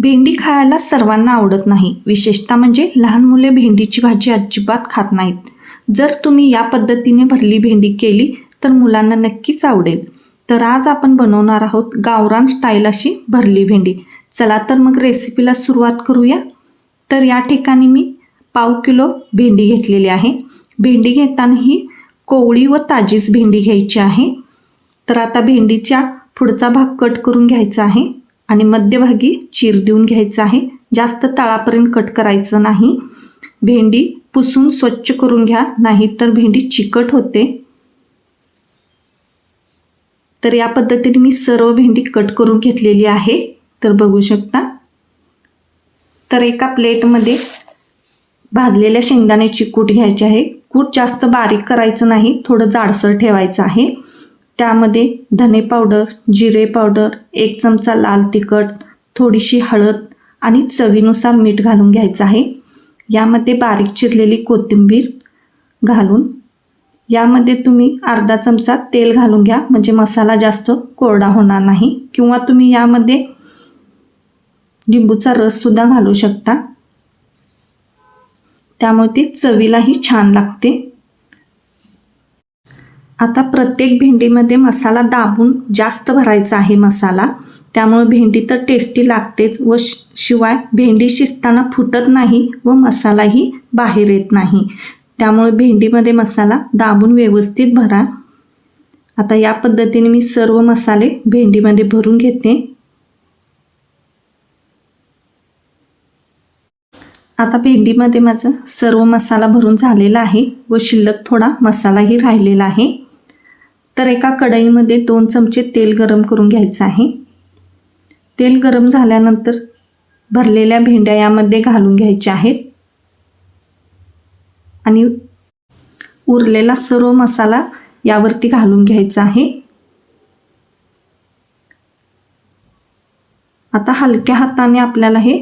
भेंडी खायला सर्वांना आवडत नाही. विशेषतः म्हणजे लहान मुले भेंडीची भाजी अजिबात खात नाहीत. जर तुम्ही या पद्धतीने भरली भेंडी केली तर मुलांना नक्कीच आवडेल. तर आज आपण बनवणार आहोत गावरान स्टाईल अशी भरली भेंडी. चला तर मग रेसिपीला सुरुवात करूया. तर या ठिकाणी मी पाव किलो भेंडी घेतलेली आहे. भेंडी घेताना ही कोवळी व ताजीच भेंडी घ्यायची आहे. तर आता भेंडीच्या पुढचा भाग कट करून घ्यायचा आहे. आणि मध्यभागी चीर देऊन घ्यायचं आहे. जास्त तळापर्यंत कट करायचं नाही. भेंडी पुसून स्वच्छ करून घ्या नाहीतर भेंडी चिकट होते. तर या पद्धतीने मी सर्व भेंडी कट करून घेतलेली आहे. तर बघू शकता. तर एका प्लेटमध्ये भाजलेल्या शेंगदाण्याची कूट घ्यायची आहे. कूट जास्त बारीक करायचं नाही थोडं जाडसर ठेवायचं आहे. त्यामध्ये धने पावडर जिरे पावडर एक चमचा लाल तिखट थोडीशी हळद आणि चवीनुसार मीठ घालून घ्यायचं आहे. यामध्ये बारीक चिरलेली कोथिंबीर घालून यामध्ये तुम्ही अर्धा चमचा तेल घालून घ्या. म्हणजे मसाला जास्त कोरडा होणार नाही. किंवा तुम्ही यामध्ये लिंबूचा रससुद्धा घालू शकता. त्यामुळे ती चवीलाही छान लागते. आता प्रत्येक भेंडीमध्ये मसाला दाबून जास्त भरायचा आहे मसाला. त्यामुळे भेंडी तर टेस्टी लागतेच व शि- शिवाय भेंडी शिजताना फुटत नाही व मसालाही बाहेर येत नाही. त्यामुळे भेंडीमध्ये मसाला दाबून व्यवस्थित भरा. आता या पद्धतीने मी सर्व मसाले भेंडीमध्ये भरून घेते. आता भेंडीमध्ये माझं सर्व मसाला भरून झालेला आहे व शिल्लक थोडा मसालाही राहिलेला आहे. तर एका कढईमध्ये दोन चमचे तेल गरम करून घ्यायचं आहे. तेल गरम झाल्यानंतर भरलेल्या भेंड्या यामध्ये घालून घ्यायच्या आहेत. आणि उरलेला सर्व मसाला यावरती घालून घ्यायचा आहे. आता हलक्या हाताने आपल्याला हे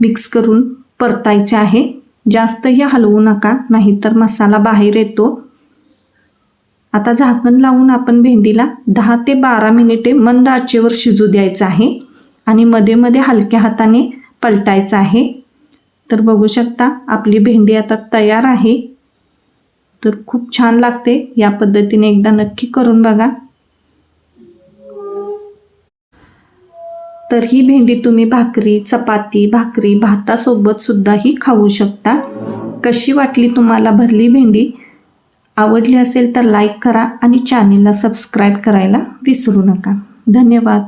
मिक्स करून परतायचे आहे. जास्तही हलवू नका नाहीतर मसाला बाहेर येतो. आता झाकण लावून आपण भेंडीला दहा ते बारा मिनिटे मंद आचेवर शिजू द्यायचं आहे आणि मध्ये मध्ये हलक्या हाताने पलटायचं आहे. तर बघू शकता आपली भेंडी आता तयार आहे. तर खूप छान लागते. या पद्धतीने एकदा नक्की करून बघा. तर ही भेंडी तुम्ही भाकरी चपाती भाकरी भातासोबत सुद्धाही खाऊ शकता. कशी वाटली तुम्हाला भरली भेंडी? आवडली असेल तर लाईक करा आणि चॅनेलला सबस्क्राईब करायला विसरू नका. धन्यवाद.